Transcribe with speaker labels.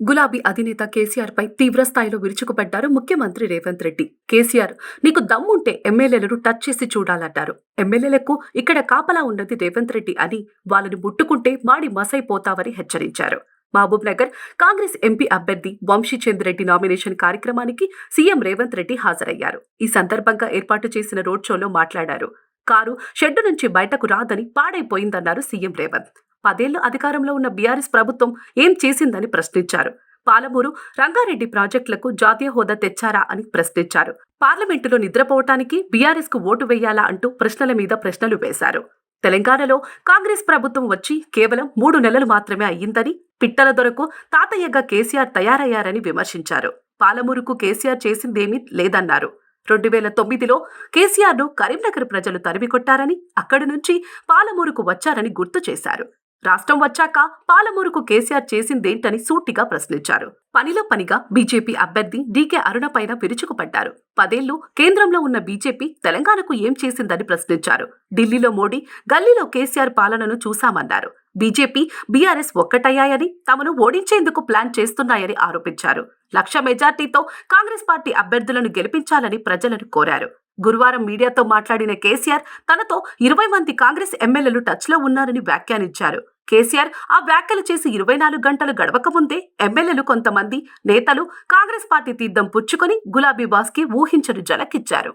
Speaker 1: గులాబీ అధినేత కేసీఆర్ పై తీవ్ర స్థాయిలో విరుచుకుపడ్డారు ముఖ్యమంత్రి రేవంత్ రెడ్డి. కేసీఆర్ నీకు దమ్ముంటే ఎమ్మెల్యేలను టచ్ చేసి చూడాలన్నారు ఎమ్మెల్యేలకు ఇక్కడ కాపలా ఉన్నది రేవంత్ రెడ్డి అని వాళ్ళని ముట్టుకుంటే మాడి మసైపోతావని హెచ్చరించారు. మహబూబ్ నగర్ కాంగ్రెస్ ఎంపీ అభ్యర్థి వంశీచంద్ రెడ్డి నామినేషన్ కార్యక్రమానికి సీఎం రేవంత్ రెడ్డి హాజరయ్యారు. ఈ సందర్భంగా ఏర్పాటు చేసిన రోడ్ షోలో మాట్లాడారు. కారు షెడ్డు నుంచి బయటకు రాదని పాడైపోయిందన్నారు సీఎం రేవంత్. పదేళ్ళు అధికారంలో ఉన్న బీఆర్ఎస్ ప్రభుత్వం ఏం చేసిందని ప్రశ్నించారు. పాలమూరు రంగారెడ్డి ప్రాజెక్టులకు జాతీయ హోదా తెచ్చారా అని ప్రశ్నించారు. పార్లమెంటులో నిద్రపోవటానికి బీఆర్ఎస్కు ఓటు వేయాలా అంటూ ప్రశ్నల మీద ప్రశ్నలు వేశారు. తెలంగాణలో కాంగ్రెస్ ప్రభుత్వం వచ్చి కేవలం మూడు నెలలు మాత్రమే అయ్యిందని పిట్టల దొరకు తాతయ్యగా కేసీఆర్ తయారయ్యారని విమర్శించారు. పాలమూరుకు కేసీఆర్ చేసిందేమీ లేదన్నారు. రెండు వేల తొమ్మిదిలో కేసీఆర్ను కరీంనగర్ ప్రజలు తరిమికొట్టారని అక్కడి నుంచి పాలమూరుకు వచ్చారని గుర్తు చేశారు. రాష్ట్రం వచ్చాక పాలమూరుకు కేసీఆర్ చేసిందేంటని సూటిగా ప్రశ్నించారు. పనిలో పనిగా బీజేపీ అభ్యర్థి డీకే అరుణ పైన విరుచుకుపడ్డారు. పదేళ్ళు కేంద్రంలో ఉన్న బీజేపీ తెలంగాణకు ఏం చేసిందని ప్రశ్నించారు. ఢిల్లీలో మోడీ గల్లీలో కేసీఆర్ పాలనను చూశామన్నారు. బీజేపీ బీఆర్ఎస్ ఒక్కటయ్యాయని తమను ఓడించేందుకు ప్లాన్ చేస్తున్నాయని ఆరోపించారు. లక్ష మెజార్టీతో కాంగ్రెస్ పార్టీ అభ్యర్థులను గెలిపించాలని ప్రజలను కోరారు. గురువారం మీడియాతో మాట్లాడిన కేసీఆర్ తనతో ఇరవై మంది కాంగ్రెస్ ఎమ్మెల్యేలు టచ్లో ఉన్నారని వ్యాఖ్యానించారు. కేసీఆర్ ఆ వ్యాఖ్యలు చేసి ఇరవై నాలుగు గంటలు గడవకముందే ఎమ్మెల్యేలు కొంతమంది నేతలు కాంగ్రెస్ పార్టీ తీర్థం పుచ్చుకొని గులాబీ బాస్కి ఊహించని జలకిచ్చారు.